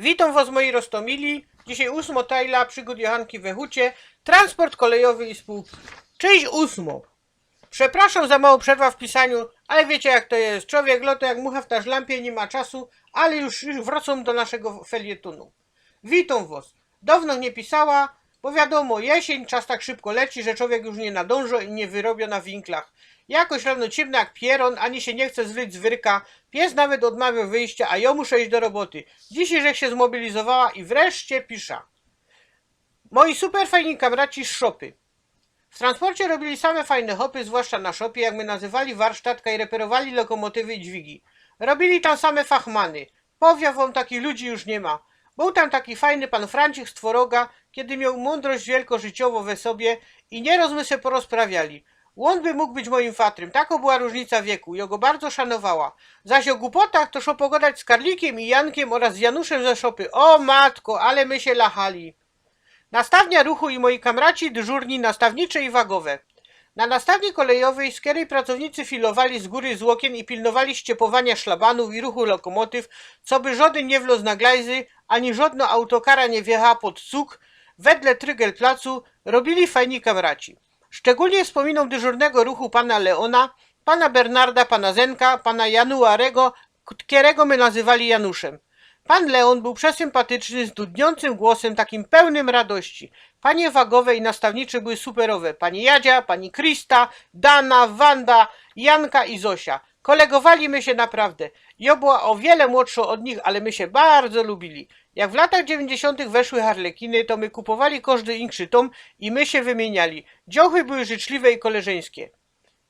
Witam was moi rostomili. Dzisiaj ósmo tajla przygód Johanki we Hucie. Transport kolejowy i spółki. Cześć ósmo. Przepraszam za małą przerwę w pisaniu, ale wiecie jak to jest. Człowiek loto jak mucha w taż lampie, nie ma czasu, ale już, już wracam do naszego felietonu. Witam was. Dawno nie pisała, bo wiadomo, jesień, czas tak szybko leci, że człowiek już nie nadąża i nie wyrobia na winklach. Jakoś rano ciemno jak pieron, ani się nie chce zwyć z wyrka. Pies nawet odmawia wyjścia, a ja muszę iść do roboty. Dzisiaj żech się zmobilizowała i wreszcie pisza. Moi super fajni kamraci z szopy. W transporcie robili same fajne hopy, zwłaszcza na szopie, jak my nazywali warsztatka i reperowali lokomotywy i dźwigi. Robili tam same fachmany. Powiem wam, takich ludzi już nie ma. Był tam taki fajny pan Franciszek z Tworoga, kiedy miał mądrość wielkożyciową we sobie i nieraz my se porozprawiali. On by mógł być moim fatrym, taka była różnica wieku, ja go bardzo szanowała. Zaś o głupotach to szło pogadać z Karlikiem i Jankiem oraz Januszem ze szopy. O matko, ale my się lachali. Nastawnia ruchu i moi kamraci dyżurni nastawnicze i wagowe. Na nastawni kolejowej której pracownicy filowali z góry z okien i pilnowali ściepowania szlabanów i ruchu lokomotyw, co by żaden nie wlazł na glajzy, ani żadna autokara nie wjechała pod cuk, wedle trygel placu robili fajni kamraci. Szczególnie wspominam dyżurnego ruchu pana Leona, pana Bernarda, pana Zenka, pana Januarego, którego my nazywali Januszem. Pan Leon był przesympatyczny, z dudniącym głosem, takim pełnym radości. Panie wagowe i nastawnicze były superowe. Pani Jadzia, pani Krista, Dana, Wanda, Janka i Zosia. Kolegowali my się naprawdę. Ja była o wiele młodsza od nich, ale my się bardzo lubili. Jak w latach dziewięćdziesiątych weszły harlekiny, to my kupowali każdy inszy tom i my się wymieniali. Dziołchy były życzliwe i koleżeńskie.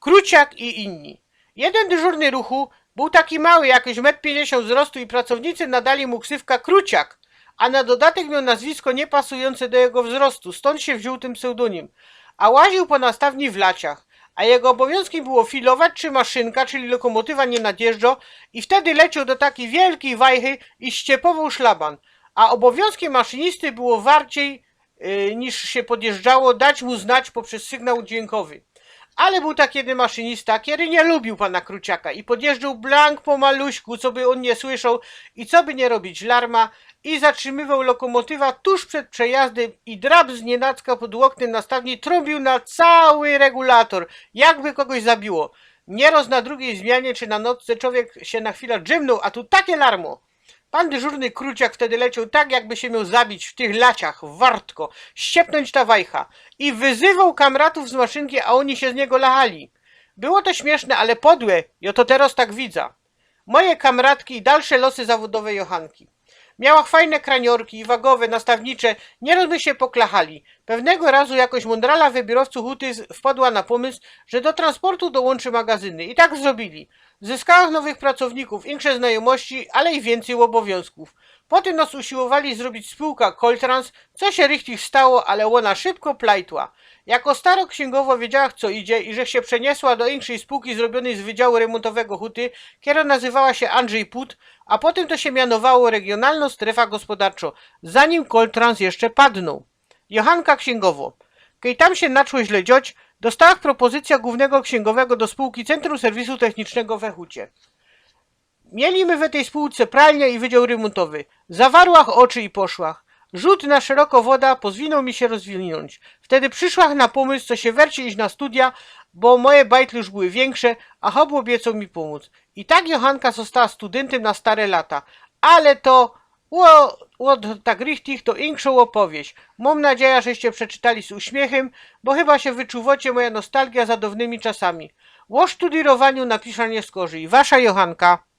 Kruciak i inni. Jeden dyżurny ruchu był taki mały, jakieś 1,50 m wzrostu i pracownicy nadali mu ksywka Kruciak, a na dodatek miał nazwisko niepasujące do jego wzrostu, stąd się wziął ten pseudonim. A łaził po nastawni w laciach, a jego obowiązkiem było filować czy maszynka, czyli lokomotywa nie nadjeżdża i wtedy leciał do takiej wielkiej wajchy i ściepował szlaban, a obowiązkiem maszynisty było warciej yy, niż się podjeżdżało dać mu znać poprzez sygnał dźwiękowy. Ale był tak jeden maszynista, który nie lubił pana Kruciaka i podjeżdżał blank po maluśku, co by on nie słyszał i co by nie robić larma i zatrzymywał lokomotywa tuż przed przejazdem i drab z nienacka pod oknem nastawni trąbił na cały regulator, jakby kogoś zabiło. Nieroz na drugiej zmianie czy na nocce człowiek się na chwilę drzemnął, a tu takie larmo. Pan dyżurny kruciak wtedy leciał tak, jakby się miał zabić w tych laciach, wartko, ściepnąć ta wajcha i wyzywał kamratów z maszynki, a oni się z niego lachali. Było to śmieszne, ale podłe, ja to teraz tak widzę. Moje kamratki i dalsze losy zawodowe Johanki. Miała fajne kraniorki wagowe, nastawnicze, nieraz my się poklachali. Pewnego razu jakoś mądrala wybierowcu huty wpadła na pomysł, że do transportu dołączy magazyny. I tak zrobili. Zyskała nowych pracowników, większe znajomości, ale i więcej obowiązków. Potem nas usiłowali zrobić spółka Coltrans, co się richtig stało, ale ona szybko plajtła. Jako staro księgowo wiedziała, co idzie i że się przeniosła do większej spółki zrobionej z Wydziału Remontowego Huty, która nazywała się Andrzej Put, a potem to się mianowało Regionalna Strefa Gospodarcza, zanim Coltrans jeszcze padnął. Johanka Księgowo. Kiedy tam się naczło źle dziać, dostała propozycja głównego księgowego do spółki Centrum Serwisu Technicznego we Hucie. Mieliśmy w tej spółce pralnię i wydział remontowy. Zawarłach oczy i poszłach. Rzut na szeroko woda pozwinął mi się rozwinąć. Wtedy przyszłach na pomysł, co się wercie iść na studia, bo moje bajtly już były większe, a Hob obiecał mi pomóc. I tak Johanka została studentem na stare lata. Ale to... Ło, od tak richtig to inkszą opowieść. Mam nadzieję, żeście przeczytali z uśmiechem, bo chyba się wyczuwacie moja nostalgia za dawnymi czasami. O sztudirowaniu napiszę nie skorzy. Wasza Johanka.